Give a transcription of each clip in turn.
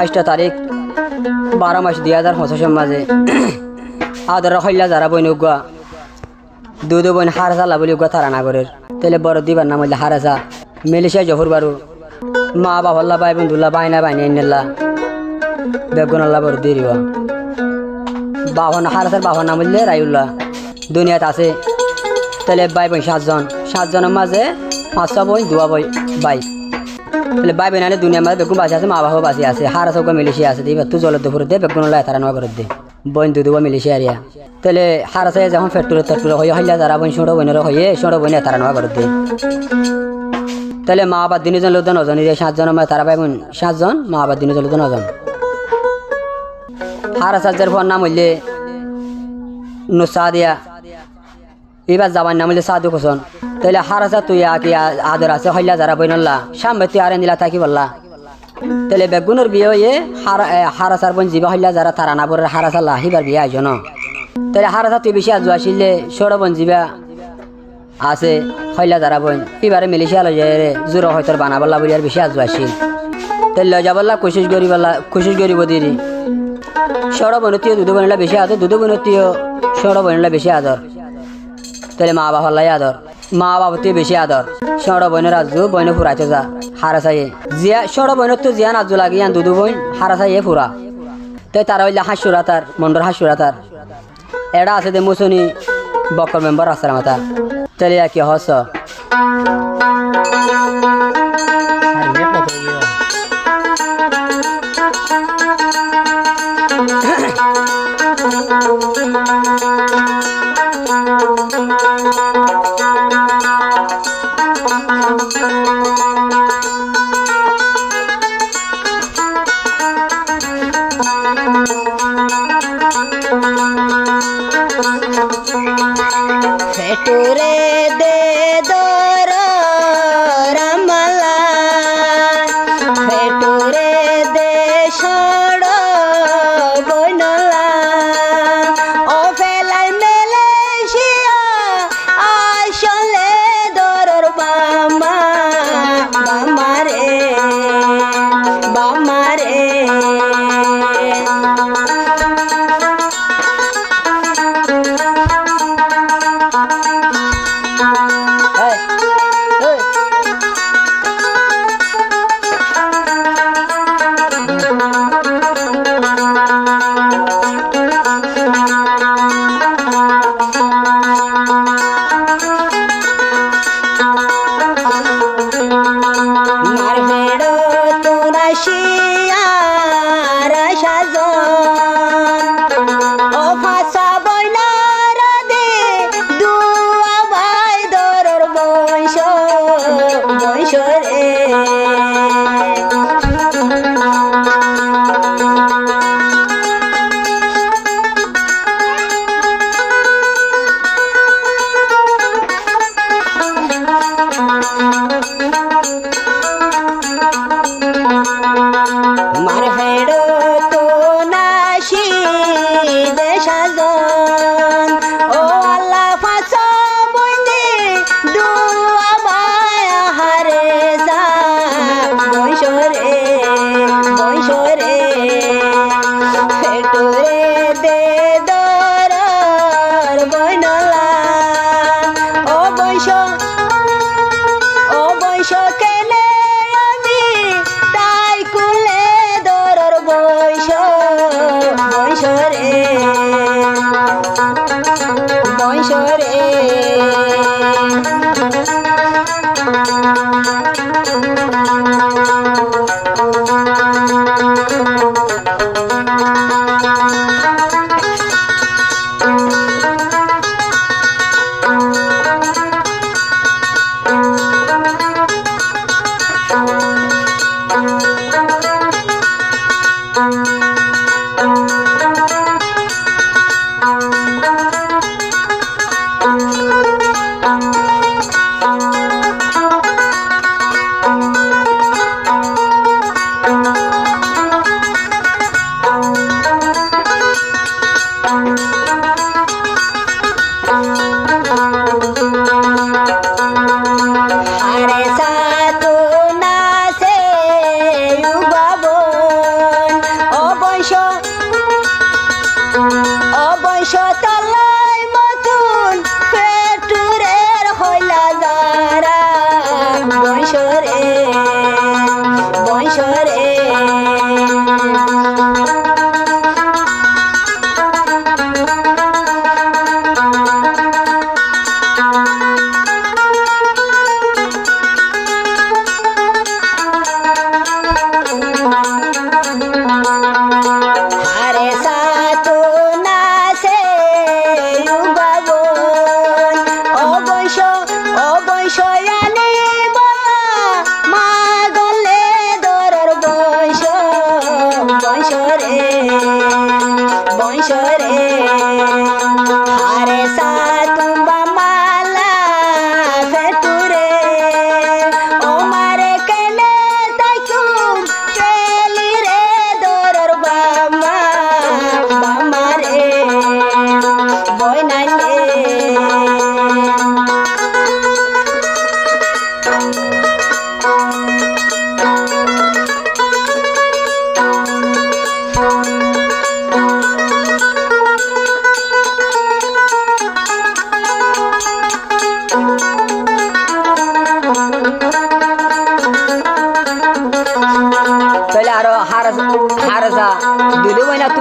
আইসটা তারিখ, বারো মাস দুই হাজার পঁচিশের মাঝে আদর হইলা যারা বইন উগুয়া দুধ বইন হারাসা লাবলি উগুয়া তারা নাগরের তেলে বড় দিবার নাম হইলে হারাসা মেলেশিয়া জহুর বারু মা বাবাল্লা বাই বোন বন্ধুল্লা বাইনা বাইনা এনেল্লা বেগুন আল্লাহ বড় দিরিব বাহন হারাসার বাহন নাম হইলে রাইউল্লাহ দুনিয়াত আছে। তাহলে বাই বোন সাতজন। সাতজনের মাঝে পাঁচটা বই দুয়া বই বাই তাহলে বাই বোন আনে দুনিয়ার মাঝে বেগুন বাঁচি আছে মা বাবা বাঁচি আছে হারা সব মিলিশিয়া আছে দিবে তুই জলের দুপুরে দে বেগুন লাই তারা নয় করে দে বইন দুদুয়া মিলিশিয়া আরিয়া তাহলে হারা সাই যখন ফেটুরে তেটুরে হয়ে হইলা যারা বইন ছোট বইনের হয়ে ছোট বইনে তারা নয় করে দে তাহলে মা বাবা দিনজন লোক নজন সাতজনের মাঝে তারা বাই বোন সাতজন মা বাবা দিনজন লোক নজন হারা সাজ্জার ফোন নাম হইলে নুসাদিয়া এবার যাবার নাম সাধু কোসন তাহলে হারাসা তুই আকি আদর আছে, হইলা যারা বইনল্লা। সামনে তুই আরে নিলা থাকি বললা। তাহলে বেগুনের বিয়ে হয়ে হারাসার বোন জিবা হইলা যারা তারা না বলে হারাসা লাহিবার বিয়ে আইজ ন। তাহলে হারাসা তুই বেশি আজু আসিলে সৌর বোন জিবা আছে, হইলা যারা বোন। এবারে মিলিশিয়া লই যায় রে জোর হয়তো বানাবল্লা বলি আর বেশি আজু আসিল। তাহলে লই যাবল্লা কোশিশ করিবল্লা কোশিশ করিব দিদি। সৌর বনতীয় দুধ বনিলা বেশি আদর, দুধ বনতীয় সৌর বনিলা বেশি আদর। তাহলে মা বাবার লাই আদর। মা বাবা তুই বেশি আদর। সড় বইনের আজু বইনে ফুরাইতে যা, হারা চাইয়ে। জিয়া সড় বইনের তো জিয়া নাজু লাগে, ইয়ান দুদু বইন, হারা চাইয়ে ফুরা। তাই তারা হইলে হাসুরা তার, মন্ডর হাসুরা তার। এরা আছে দে মুসুনি বকর মেম্বার আছে মাথা তাহলে কি হস? ফেটুরে দে Thank you.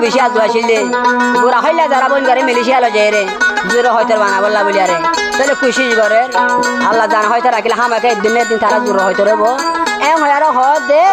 বেশি আজু আসিলে গোড়া হইলা যারা বোন গারে মিলিশিয়া লো যায় রে। জোরে হয়তো বানা বললা বলিয়া রে। তাহলে খুশি করে আল্লাহ জানা হয়তো রাখিলে হামাকে দিনে দিন তারা জোর হয়তো রেব এম হয় আরও হ দে।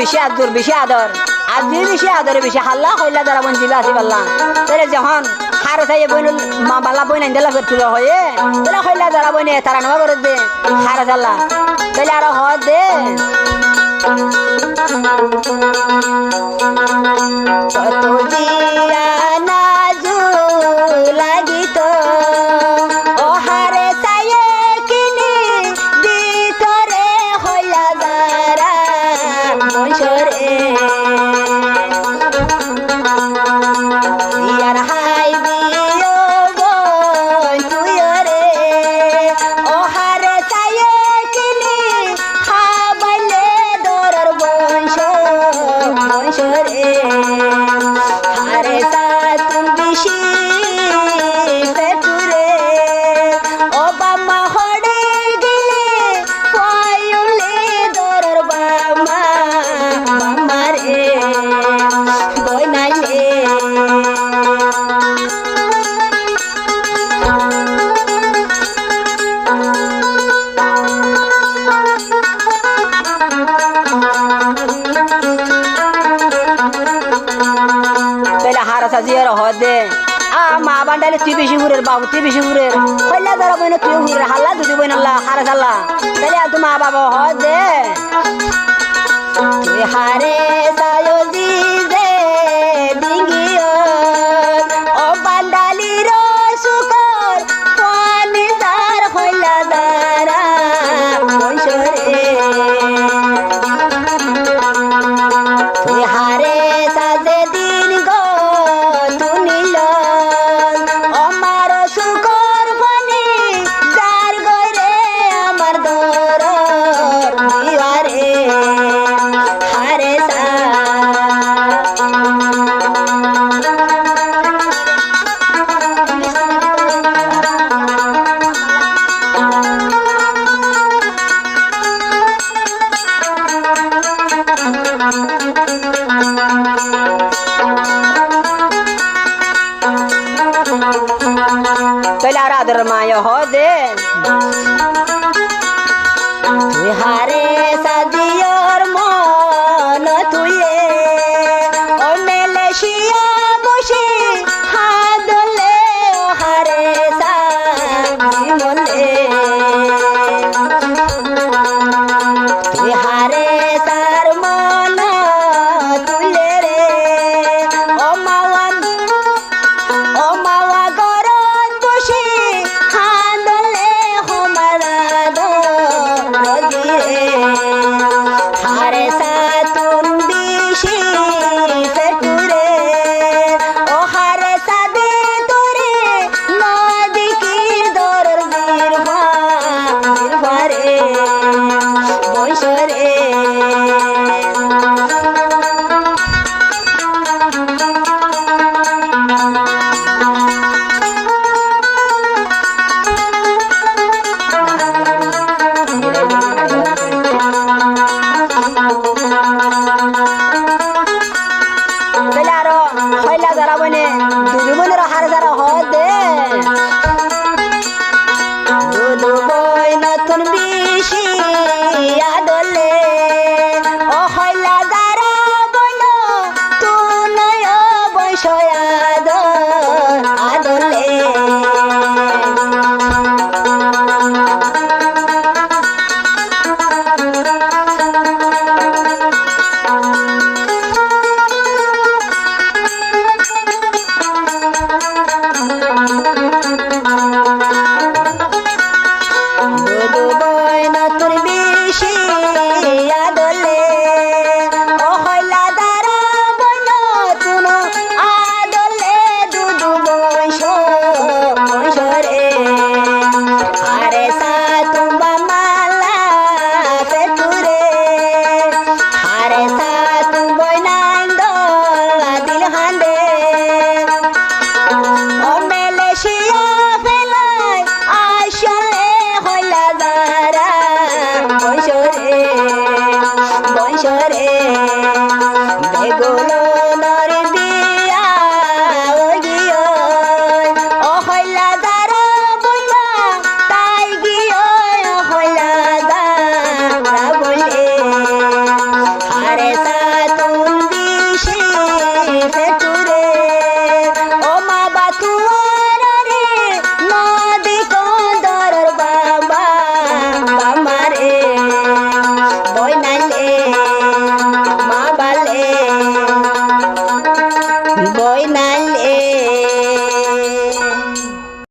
বেশি আদর বেশি আদর। আর যে বেশি আদরে বেশি হাল্লা হইলা যারা বোন জিলা আসি পারলাম তাহলে যখন হার চাইয়ে বইল, মা বালা বই দিলা তুলো হয়ে তাহলে হইলা যারা বইনে তারা নেওয়া করে দে হার চাল্লা তাহলে আরও হ দে। কত জিয়া Hare. তাহলে হদে আ, মা বান্ডালে তুই বেশি ঘুরের বাবু, তুই বেশি ঘুরের কইলা যারা বইন, তুই ঘুরের হাল্লা দুদি বইন, আল্লাহ হারাসাল্লা তাহলে আর মা বাবা হদে তুই হারে তুই হারে